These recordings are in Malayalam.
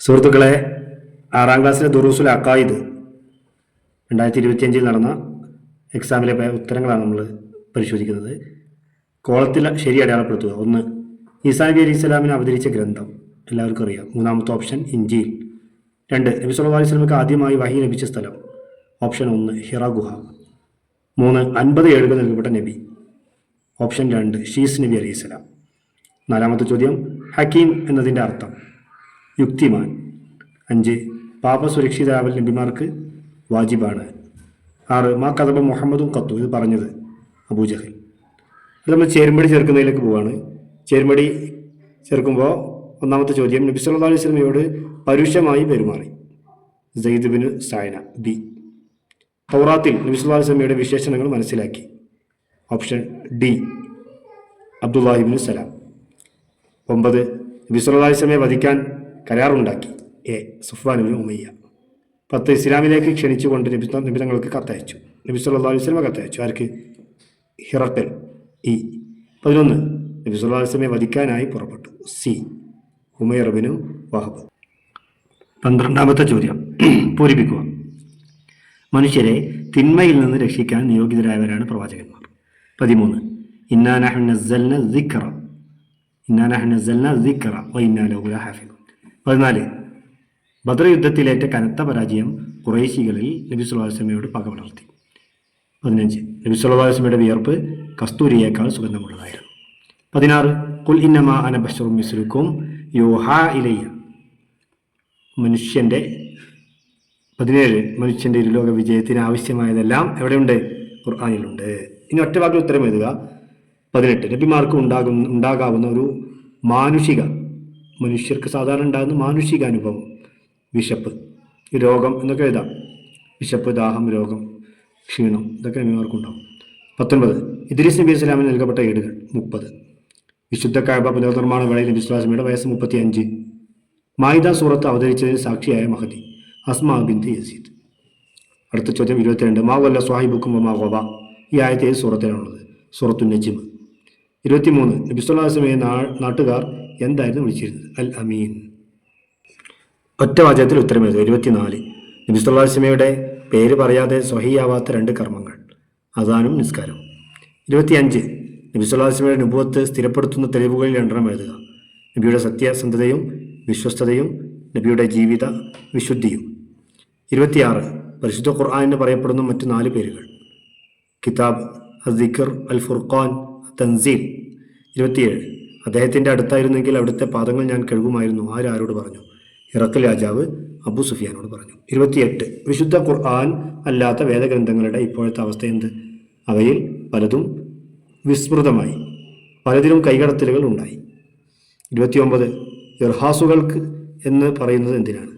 സുഹൃത്തുക്കളെ ആറാം ക്ലാസ്സിലെ ദുറൂസുൽ അക്കായിദ് രണ്ടായിരത്തി ഇരുപത്തിയഞ്ചിൽ നടന്ന എക്സാമിലെ ഉത്തരങ്ങളാണ് നമ്മൾ പരിശോധിക്കുന്നത്. കോളത്തിൽ ശരി അടയാളപ്പെടുത്തുക. ഒന്ന് ഈസാ അലി ഇസ്ലാമിനെ അവതരിച്ച ഗ്രന്ഥം. എല്ലാവർക്കും അറിയാം. മൂന്നാമത്തെ ഓപ്ഷൻ ഇഞ്ചിയിൽ രണ്ട് നബി സല്ലല്ലാഹു അലൈഹി സ്വലമിക്ക് ആദ്യമായി വഹി ലഭിച്ച സ്ഥലം. ഓപ്ഷൻ ഒന്ന് ഹിറ ഗുഹ. മൂന്ന് അൻപത് ഏഴുകൾ നൽകപ്പെട്ട നബി. ഓപ്ഷൻ രണ്ട് ഷീസ് നബി അലൈഹി സ്വലാം. നാലാമത്തെ ചോദ്യം ഹക്കീം എന്നതിന്റെ അർത്ഥം. യുക്തിമാൻ. അഞ്ച് പാപ സുരക്ഷിതാവൽ നബിമാർക്ക് വാജിബാണ്. ആറ് മാ കഥബ മുഹമ്മദും കത്തു ഇത് പറഞ്ഞത് അബൂജഹൽ. അത് നമ്മൾ ചേരുമ്പടി ചേർക്കുന്നതിലേക്ക് പോവാണ്. ചേരുമ്പടി ചേർക്കുമ്പോൾ ഒന്നാമത്തെ ചോദ്യം നബി സല്ലല്ലാഹു അലൈഹി സ്വലമയോട് പരുഷമായി പെരുമാറി. ജയ്ദുബിന് സായന ബി തൗറാത്തിൽ നബി സല്ലല്ലാഹു അലൈഹി സ്വലമയുടെ വിശേഷണങ്ങൾ മനസ്സിലാക്കി. ഓപ്ഷൻ ഡി അബ്ദുല്ലാഹിബിൻ സലാം. ഒമ്പത് നബി അലൈഹി വസല്ലമയെ വധിക്കാൻ കരാറുണ്ടാക്കി. എ. സുഫാനുബിൻ ഉമയ്യ. പത്ത് ഇസ്ലാമിലേക്ക് ക്ഷണിച്ചുകൊണ്ട് നബി നിബിതങ്ങൾക്ക് കത്തയച്ചു. നബി സല്ലല്ലാഹു അലൈഹി കത്തയച്ചു. ആർക്ക്? ഹിറട്ടൽ ഇ. പതിനൊന്ന് നബി സല്ലല്ലാഹു അലൈഹി വധിക്കാനായി പുറപ്പെട്ടു. സി. ഉമയറബിനു വഹബ്. പന്ത്രണ്ടാമത്തെ ചോദ്യം. പൂരിപ്പിക്കുക. മനുഷ്യരെ തിന്മയിൽ നിന്ന് രക്ഷിക്കാൻ നിയോഗിതരായവരാണ് പ്രവാചകന്മാർ. പതിമൂന്ന് ഇന്നാനഹു നസ്സൽന ദിക്റ ഇന്നാനഹു നസ്സൽന ദിക്റ പതിനാല്. ബദർ യുദ്ധത്തിലേറ്റ കനത്ത പരാജയം കുറേശികളിൽ നബി അലൈഹി പക വളർത്തി പതിനഞ്ച്. നബി അലൈഹി വിയർപ്പ് കസ്തൂരിയേക്കാൾ സുഗന്ധമുള്ളതായിരുന്നു. പതിനാറ്. കുൽ ഇന്നമ അന ബഷറും മിസ്ലുക്കും യോഹ ഇലയ്യ. മനുഷ്യന്റെ പതിനേഴ്. മനുഷ്യന്റെ ഇരുലോക വിജയത്തിന് ആവശ്യമായതെല്ലാം എവിടെയുണ്ട്? ഖുർആാനിലുണ്ട്. ഇനി ഒറ്റ വാക്കിൽ ഉത്തരം എഴുതുക. പതിനെട്ട്. നബിമാർക്ക് ഉണ്ടാകുന്ന ഉണ്ടാകാവുന്ന ഒരു മാനുഷിക മനുഷ്യർക്ക് സാധാരണ ഉണ്ടാകുന്ന മാനുഷിക അനുഭവം വിശപ്പ് രോഗം എന്നൊക്കെ എഴുതാം. വിശപ്പ് ദാഹം രോഗം ക്ഷീണം ഇതൊക്കെ നബിമാർക്കുണ്ടാവും പത്തൊൻപത് ഇദ്രീസ് നബി ഇസ്ലാമിന് നൽകപ്പെട്ട ഏടുകൾ മുപ്പത്. വിശുദ്ധ കായബ പുനർനിർമ്മാണ വേളയിൽ നബി ഇസ്ലാസ്മിയുടെ വയസ്സ് മുപ്പത്തി അഞ്ച് മായിദ സൂറത്ത് അവതരിച്ചതിന് സാക്ഷിയായ മഹദി അസ്മാ ബിന്ദി യസീദ്. അടുത്ത ചോദ്യം ഇരുപത്തിരണ്ട്. മാ വല്ല സ്വാഹിബുക്കും മാ ഗോബ ഈ ആയത്തെ സൂറത്തിലാണുള്ളത്? സൂറത്തു നജിമ്. ഇരുപത്തിമൂന്ന്. നാ നാട്ടുകാർ എന്തായിരുന്നു വിളിച്ചിരുന്നത്? അൽ അമീൻ. ഒറ്റ വാചകത്തിൽ ഉത്തരം എഴുതുക. ഇരുപത്തിനാല്. നബിസ്വല്ലാസ്മയുടെ പേര് പറയാതെ സ്വഹിയാവാത്ത രണ്ട് കർമ്മങ്ങൾ. അതാനും നിസ്കാരവും. ഇരുപത്തിയഞ്ച്. നബിസ്വല്ലാസ്മയുടെ നുപുവത്ത് സ്ഥിരപ്പെടുത്തുന്ന തെളിവുകളിൽ രണ്ടെണ്ണം എഴുതുക. നബിയുടെ സത്യസന്ധതയും വിശ്വസ്തതയും നബിയുടെ ജീവിത വിശുദ്ധിയും. ഇരുപത്തിയാറ്. പരിശുദ്ധ ഖുർആാനിന് പറയപ്പെടുന്ന മറ്റു നാല് പേരുകൾ. കിതാബ് അസിഖർ അൽ ഫുർഖാൻ തൻസീൽ ഇരുപത്തിയേഴ്. അദ്ദേഹത്തിന്റെ അടുത്തായിരുന്നെങ്കിൽ അവിടുത്തെ പാദങ്ങൾ ഞാൻ കഴുകുമായിരുന്നു ആരാരോട് പറഞ്ഞു? ഇറക്കൽ രാജാവ് അബു സുഫിയാനോട് പറഞ്ഞു. ഇരുപത്തിയെട്ട്. വിശുദ്ധ ഖുർആൻ അല്ലാത്ത വേദഗ്രന്ഥങ്ങളുടെ ഇപ്പോഴത്തെ അവസ്ഥ എന്ത്? അവയിൽ പലതും വിസ്മൃതമായി. പലതിലും കൈകടത്തലുകൾ ഉണ്ടായി. ഇരുപത്തിയൊമ്പത്. ഇർഹാസുകൾക്ക് എന്ന് പറയുന്നത് എന്തിനാണ്?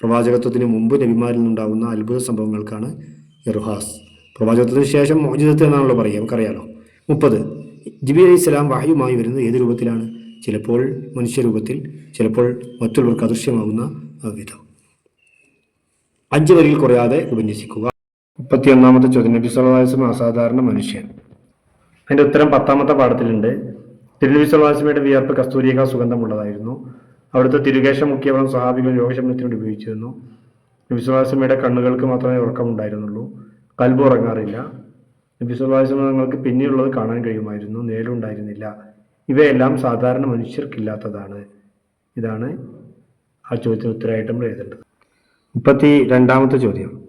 പ്രവാചകത്വത്തിന് മുമ്പ് നബിമാരിൽ നിന്നുണ്ടാകുന്ന അത്ഭുത സംഭവങ്ങൾക്കാണ് ഇർഹാസ്. പ്രവാചകത്വത്തിന് ശേഷം മോചിതത്വം എന്നാണല്ലോ പറയുക. നമുക്കറിയാലോ? മുപ്പത്. ജിബി അലൈഹി സ്വലാം വായുമായി വരുന്നത് ഏത് രൂപത്തിലാണ്? ചിലപ്പോൾ മനുഷ്യരൂപത്തിൽ ചിലപ്പോൾ മറ്റുള്ളവർക്ക് അദൃശ്യമാകുന്ന വിധം. അഞ്ച് വരിയിൽ കുറയാതെ ഉപന്യസിക്കുക. മുപ്പത്തിയൊന്നാമത്തെ ചോദ്യം. നബി സല്ലാസ്ലം അസാധാരണ മനുഷ്യൻ. അതിന്റെ ഉത്തരം പത്താമത്തെ പാഠത്തിലുണ്ട്. തിരുനബി സ്വലാസമയുടെ വിയർപ്പ് കസ്തൂരിയേക്കാൾ സുഗന്ധമുള്ളതായിരുന്നു. അവിടുത്തെ തിരുകേശം മുഖ്യവളം സഹാബികൾ യോഗശമനത്തിനോട് ഉപയോഗിച്ചിരുന്നു. നബി കണ്ണുകൾക്ക് മാത്രമേ ഉറക്കമുണ്ടായിരുന്നുള്ളൂ. കൽബ് ഉറങ്ങാറില്ല. നബി സല്ലാസ്മ തങ്ങൾക്ക് കാണാൻ കഴിയുമായിരുന്നു. നേലുണ്ടായിരുന്നില്ല ഇവയെല്ലാം സാധാരണ മനുഷ്യർക്കില്ലാത്തതാണ്. ഇതാണ് ആ ചോദ്യത്തിന് ഉത്തരമായിട്ട് നമ്മൾ എഴുതേണ്ടത്. മുപ്പത്തി രണ്ടാമത്തെ ചോദ്യം.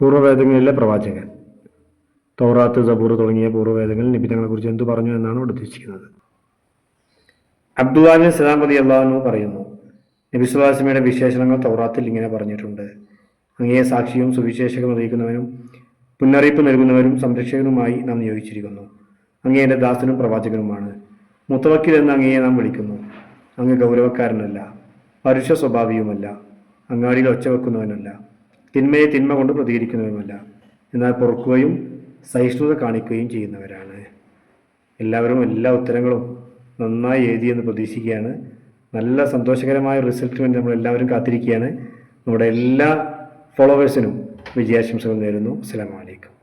പൂർവവേദങ്ങളിലെ പ്രവാചകൻ. തൗറാത്ത് സബൂർ തുടങ്ങിയ പൂർവവേദങ്ങളിൽ നിബിതങ്ങളെ കുറിച്ച് എന്തു പറഞ്ഞു എന്നാണ് ഇവിടെ ഉദ്ദേശിക്കുന്നത്. അബ്ദുല്ലാഹിൻ സലാമതി അള്ളാഹു പറയുന്നു നബി വിശേഷണങ്ങൾ തൗറാത്തിൽ ഇങ്ങനെ പറഞ്ഞിട്ടുണ്ട്. അങ്ങയെ സാക്ഷിയും സുവിശേഷകം അറിയിക്കുന്നവനും മുന്നറിയിപ്പ് നൽകുന്നവരും സംരക്ഷകനുമായി നാം നിയോഗിച്ചിരിക്കുന്നു. അങ്ങേ എന്റെ ദാസനും പ്രവാചകനുമാണ്. മുത്തവക്കിൽ എന്ന് അങ്ങയെ നാം വിളിക്കുന്നു. അങ്ങ് ഗൗരവക്കാരനല്ല പരുഷ സ്വഭാവിയുമല്ല അങ്ങാടിയിൽ ഒച്ച വെക്കുന്നവനല്ല തിന്മയെ തിന്മ കൊണ്ട് പ്രതികരിക്കുന്നവനുമല്ല എന്നാൽ പൊറുക്കുകയും സഹിഷ്ണുത കാണിക്കുകയും ചെയ്യുന്നവരാണ്. എല്ലാവരും എല്ലാ ഉത്തരങ്ങളും നന്നായി എഴുതിയെന്ന് പ്രതീക്ഷിക്കുകയാണ്. നല്ല സന്തോഷകരമായ റിസൾട്ട് വേണ്ടി നമ്മൾ എല്ലാവരും കാത്തിരിക്കുകയാണ്. നമ്മുടെ എല്ലാ ഫോളോവേഴ്സിനും വിജയാശംസകൾ നേരുന്നു. അസ്സലാമു അലൈക്കും.